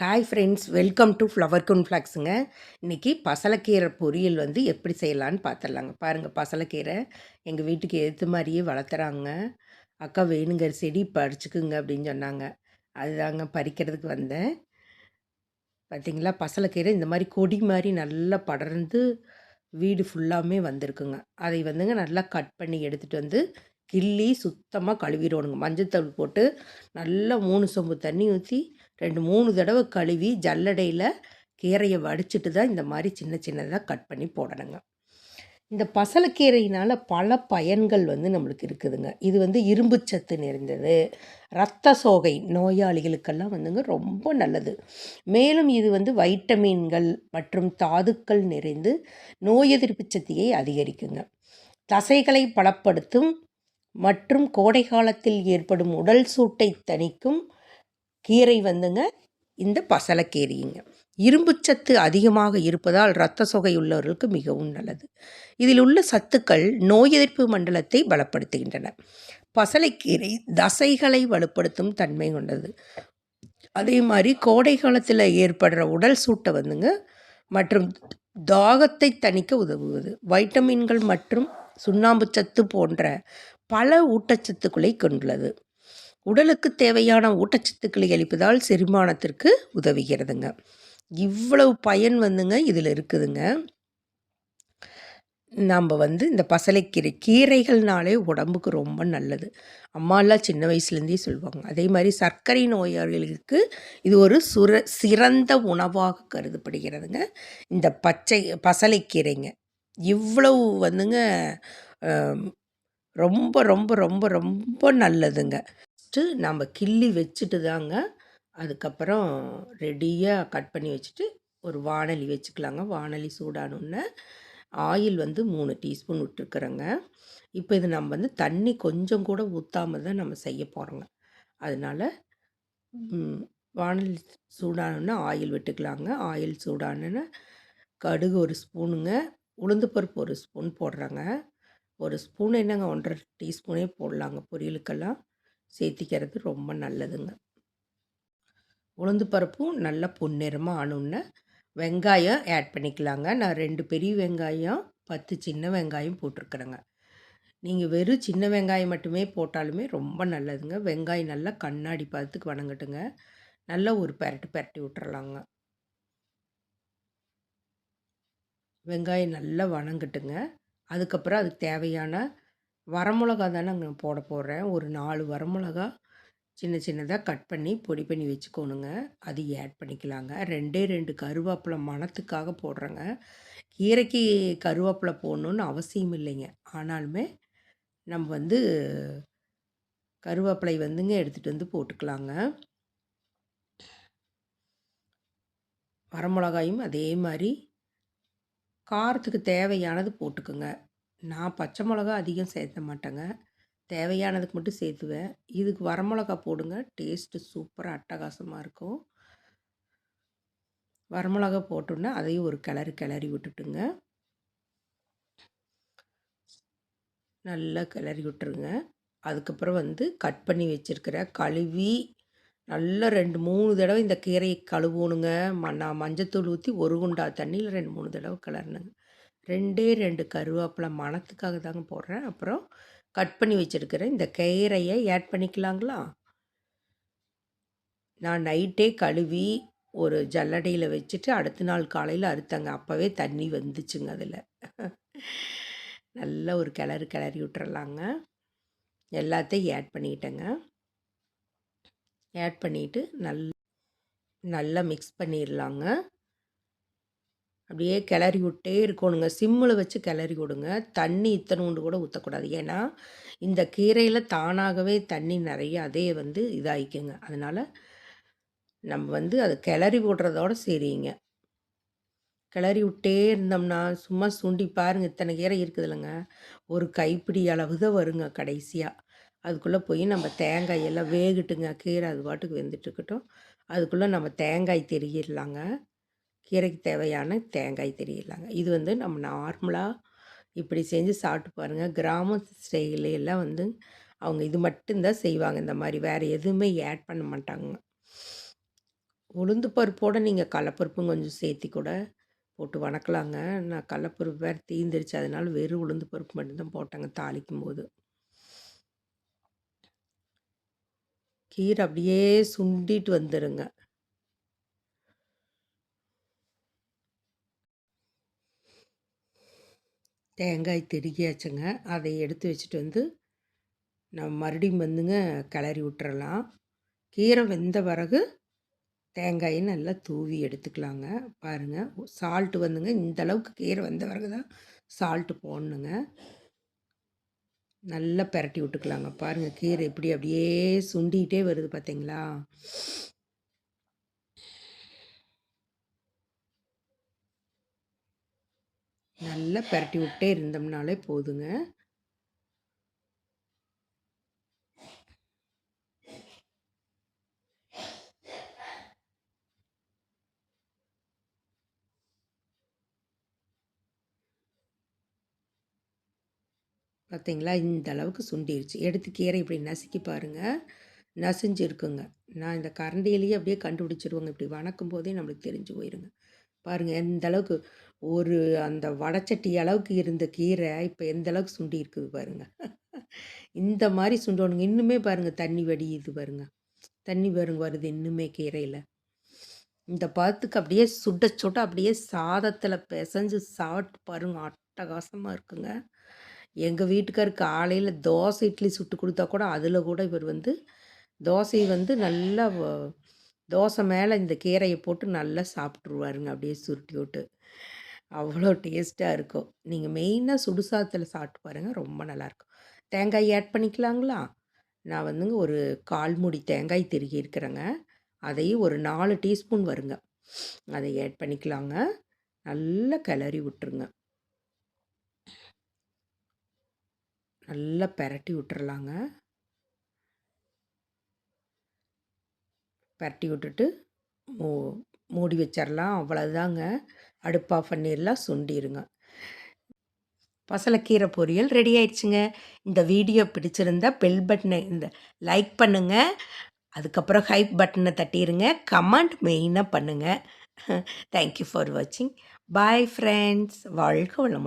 Hi friends welcome to flower குன் ஃப்ளாக்ஸுங்க இன்றைக்கி பசலைக்கீரை பொரியல் வந்து எப்படி செய்யலான்னு பார்த்துடலாங்க பாருங்கள் பசலக்கீரை எங்கள் வீட்டுக்கு ஏற்ற மாதிரியே வளர்த்துறாங்க. அக்கா வேணுங்கிற செடி பறிச்சுக்குங்க அப்படின்னு சொன்னாங்க. அதுதாங்க பறிக்கிறதுக்கு வந்தேன். பார்த்தீங்களா பசலக்கீரை இந்த மாதிரி கொடி மாதிரி நல்லா படர்ந்து வீடு ஃபுல்லாமே வந்திருக்குங்க. அதை வந்துங்க நல்லா கட் பண்ணி எடுத்துகிட்டு வந்து கிள்ளி சுத்தமாக கழுவிடணுங்க. மஞ்சத்தூள் போட்டு நல்லா மூணு சொம்பு தண்ணி ஊற்றி ரெண்டு மூணு தடவை கழுவி ஜல்லடையில் கீரையை வடிச்சிட்டு தான் இந்த மாதிரி சின்ன சின்னதாக கட் பண்ணி போடணுங்க. இந்த பசலக்கீரையினால் பல பயன்கள் வந்து நம்மளுக்கு இருக்குதுங்க. இது வந்து இரும்பு சத்து நிறைந்தது இரத்த சோகை நோயாளிகளுக்கெல்லாம் வந்துங்க ரொம்ப நல்லது. மேலும் இது வந்து வைட்டமின்கள் மற்றும் தாதுக்கள் நிறைந்து நோய் எதிர்ப்பு சக்தியை அதிகரிக்குங்க. தசைகளை பலப்படுத்தும் மற்றும் கோடை காலத்தில் ஏற்படும் உடல் சூட்டை தணிக்கும் கீரை வந்துங்க இந்த பசலக்கீரைங்க. இரும்புச்சத்து அதிகமாக இருப்பதால் இரத்த சொகை உள்ளவர்களுக்கு மிகவும் நல்லது. இதில் உள்ள சத்துக்கள் நோய் எதிர்ப்பு மண்டலத்தை பலப்படுத்துகின்றன. பசலைக்கீரை தசைகளை வலுப்படுத்தும் தன்மை கொண்டது. அதே மாதிரி கோடை காலத்தில் ஏற்படுற உடல் சூட்டை வந்துங்க மற்றும் தாகத்தை தணிக்க உதவுவது. வைட்டமின்கள் மற்றும் சுண்ணாம்பு சத்து போன்ற பல ஊட்டச்சத்துக்களை கொண்டுள்ளது. உடலுக்கு தேவையான ஊட்டச்சத்துக்களை அளிப்பதால் செரிமானத்திற்கு உதவுகிறதுங்க. இவ்வளவு பயன் வந்துங்க இதில் இருக்குதுங்க. நம்ம வந்து இந்த பசலைக்கீரை கீரைகள்னாலே உடம்புக்கு ரொம்ப நல்லது. அம்மாலாம் சின்ன வயசுலேருந்தே சொல்லுவாங்க அதே மாதிரி சர்க்கரை நோயாளிகளுக்கு இது ஒரு சுர சிறந்த உணவாக கருதப்படுகிறதுங்க. இந்த பச்சை பசலைக்கீரைங்க இவ்வளவு வந்துங்க ரொம்ப ரொம்ப ரொம்ப ரொம்ப நல்லதுங்க. ஃபஸ்ட்டு நம்ம கிள்ளி வச்சுட்டு தாங்க அதுக்கப்புறம் ரெடியாக கட் பண்ணி வச்சுட்டு ஒரு வானலி வச்சுக்கலாங்க. வானலி சூடானோடனே ஆயில் வந்து மூணு டீஸ்பூன் விட்டுருக்குறேங்க. இப்போ இது நம்ம வந்து தண்ணி கொஞ்சம் கூட ஊற்றாம தான் நம்ம செய்ய போகிறோங்க அதனால் வானலி சூடானோன்னா ஆயில் விட்டுக்கலாங்க. ஆயில் சூடானோன்னா கடுகு ஒரு ஸ்பூனுங்க. உளுந்து பருப்பு ஒரு ஸ்பூன் போடுறாங்க. ஒரு ஸ்பூன் என்னங்க? ஒன்றரை டீஸ்பூனே போடலாங்க பொரியலுக்கெல்லாம். சேர்த்திக்கிறது ரொம்ப நல்லதுங்க. உளுந்து பருப்பும் நல்லா பொன்னிறமாக ஆனோன்னே வெங்காயம் ஆட் பண்ணிக்கலாங்க. நான் ரெண்டு பெரிய வெங்காயம் பத்து சின்ன வெங்காயம் போட்டிருக்குறேங்க. நீங்கள் வெறும் சின்ன வெங்காயம் மட்டுமே போட்டாலுமே ரொம்ப நல்லதுங்க. வெங்காயம் நல்லா கண்ணாடி பதத்துக்கு வணங்கட்டுங்க. நல்லா ஒரு பெரட்டு பெரட்டி விட்டுறலாங்க. வெங்காயம் நல்லா வணங்கட்டுங்க. அதுக்கப்புறம் அதுக்கு தேவையான வரமிளகா தானே அங்கே போட போடுறேன் ஒரு நாலு வரமிளகா சின்ன சின்னதாக கட் பண்ணி பொடி பண்ணி வச்சுக்கோணுங்க. அது ஆட் பண்ணிக்கலாங்க. ரெண்டே ரெண்டு கருவேப்பிலை மணத்துக்காக போடுறேங்க. கீரைக்கு கருவேப்பிலை போடணுன்னு அவசியம் இல்லைங்க. ஆனாலுமே நம்ம வந்து கருவேப்பிலை வந்துங்க எடுத்துகிட்டு வந்து போட்டுக்கலாங்க. வரமிளகாயும் அதே மாதிரி காரத்துக்கு தேவையானது போட்டுக்கோங்க. நான் பச்சை மிளகா அதிகம் சேர்த்த மாட்டேங்க. தேவையானதுக்கு மட்டும் சேர்த்துவேன். இதுக்கு வரமிளகா போடுங்க. டேஸ்ட்டு சூப்பராக அட்டகாசமாக இருக்கும். வரமிளகா போட்டோன்னா அதையும் ஒரு கிளறி கிளறி விட்டுட்டுங்க. நல்லா கிளறி விட்டுருங்க. அதுக்கப்புறம் வந்து கட் பண்ணி வச்சுருக்கிற கழுவி நல்லா ரெண்டு மூணு தடவை இந்த கீரையை கழுவணுங்க. ம நான் மஞ்சத்தூள் ஊற்றி ஒரு குண்டா தண்ணியில் ரெண்டு மூணு தடவை கிளறணுங்க. ரெண்டே ரெண்டு கருவேப்பிலை மணத்துக்காக தாங்க போடுறேன். அப்புறம் கட் பண்ணி வச்சுருக்கிறேன் இந்த கீரையை ஆட் பண்ணிக்கலாங்களா? நான் நைட்டே கழுவி ஒரு ஜல்லடையில் வச்சுட்டு அடுத்த நாள் காலையில் அறுத்தங்க. அப்போவே தண்ணி வந்துச்சுங்க அதில். நல்ல ஒரு கிளறு கிளறி விட்டுறலாங்க. எல்லாத்தையும் ஆட் பண்ணிக்கிட்டேங்க ஆட் பண்ணிவிட்டு நல் நல்லா மிக்ஸ் பண்ணிடலாங்க. அப்படியே கிளறி விட்டே இருக்கணுங்க. சிம்மில் வச்சு கிளறி விடுங்க. தண்ணி இத்தனோண்டு கூட ஊற்றக்கூடாது ஏன்னா இந்த கீரையில் தானாகவே தண்ணி நிறைய அதே வந்து இதாகிக்குங்க அதனால் நம்ம வந்து அது கிளறி விடுறதோட சரிங்க. கிளறி விட்டே இருந்தோம்னா சும்மா சுண்டி பாருங்கள் இத்தனை கீரை இருக்குது இல்லைங்க ஒரு கைப்பிடி அளவு தான் வருங்க கடைசியாக அதுக்குள்ளே போய் நம்ம தேங்காய் எல்லாம் வேகட்டுங்க. கீரை அது பாட்டுக்கு வெந்துட்டுருக்கட்டும் அதுக்குள்ளே நம்ம தேங்காய் தெரியலாங்க கீரைக்கு தேவையான தேங்காய் தெரியலாங்க இது வந்து நம்ம நார்மலாக இப்படி செஞ்சு சாப்பிட்டு பாருங்கள் கிராம ஸ்டைலாம் வந்து அவங்க இது மட்டும்தான் செய்வாங்க இந்த மாதிரி வேறு எதுவுமே ஆட் பண்ண மாட்டாங்க உளுந்து பருப்போடு நீங்கள் கடலப்பருப்பும் கொஞ்சம் சேர்த்தி கூட போட்டு வணக்கலாங்க. நான் கடலப்பருப்பு வேறு தீந்துருச்சு. அதனால வெறும் உளுந்து பருப்பு மட்டும்தான் போட்டாங்க தாளிக்கும் தாளிக்கும்போது. கீரை அப்படியே சுண்டிட்டு வந்துடுங்க தேங்காய் திருகியாச்சுங்க. அதை எடுத்து வச்சுட்டு வந்து நம்ம மறுபடியும் வந்துங்க கிளறி விட்டுறலாம். கீரை வெந்த பிறகு தேங்காயை நல்லா தூவி எடுத்துக்கலாங்க. பாருங்க சால்ட் வந்துங்க இந்தளவுக்கு கீரை வெந்த பிறகு தான் சால்ட்டு போடணுங்க. நல்லா பெரட்டி விட்டுக்கலாங்க. பாருங்க கீரை இப்படி அப்படியே சுண்டிகிட்டே வருது பார்த்தீங்களா? நல்லா பரட்டி விட்டே இருந்தோம்னாலே போதுங்க. பார்த்தீங்களா? இந்த அளவுக்கு சுண்டிருச்சு. எடுத்து கீரை இப்படி நசுக்கி பாருங்க. நசிஞ்சிருக்குங்க. நான் இந்த கரண்டியிலேயே அப்படியே கண்டுபிடிச்சிருவோங்க இப்படி வணக்கும் போதே நம்மளுக்கு தெரிஞ்சு போயிருங்க. பாருங்க எந்த அளவுக்கு ஒரு அந்த வடச்சட்டி அளவுக்கு இருந்த கீரை, இப்போ எந்த அளவுக்கு சுண்டி இருக்குது பாருங்க. இந்த மாதிரி சுண்டோணுங்க இன்னுமே பாருங்கள் தண்ணி வடியுது பாருங்க. தண்ணி பாருங்க வருது இன்னுமே கீரையில் இந்த பதத்துக்கு அப்படியே சுட சுட அப்படியே சாதத்தில் பெசஞ்சு சாப்பிட்டு பாருங்க. அட்டகாசமாக இருக்குங்க. எங்கள் வீட்டுக்காரர் காலையில் தோசை, இட்லி சுட்டு கொடுத்தா கூட அதில் கூட இவர் வந்து தோசையை வந்து நல்லா வ தோசை மேலே இந்த கீரையை போட்டு நல்லா சாப்பிட்ருவாருங்க அப்படியே சுருட்டி விட்டு. அவ்வளோ டேஸ்ட்டாக இருக்கும். நீங்கள் மெயினாக சுடுசாதத்தில் சாப்பிட்டு பாருங்க. ரொம்ப நல்லாயிருக்கும். தேங்காய் ஆட் பண்ணிக்கலாங்களா? நான் வந்துங்க ஒரு 1/4 மூடி தேங்காய் திருகி இருக்கிறேங்க. அதையும் ஒரு நாலு டீஸ்பூன் வருங்க. அதை ஆட் பண்ணிக்கலாங்க. நல்லா கிளறி விட்டுருங்க. நல்லா பெரட்டி விட்டுறலாங்க. பெரட்டி விட்டுட்டு மூ மூடி வச்சிடலாம் அவ்வளோதாங்க. அடுப்பாக ஆஃப் சுண்டிடுங்க பசலக்கீரை பொரியல் ரெடி ஆயிடுச்சுங்க. இந்த வீடியோ பிடிச்சிருந்தா பெல் பட்டனை இந்த லைக் பண்ணுங்கள் அதுக்கப்புறம் ஹைப் பட்டனை தட்டிடுங்க கமெண்ட் மெயினாக பண்ணுங்கள் தேங்க் யூ ஃபார் வாட்சிங். Bye friends. வாழ்க வளமுடன்.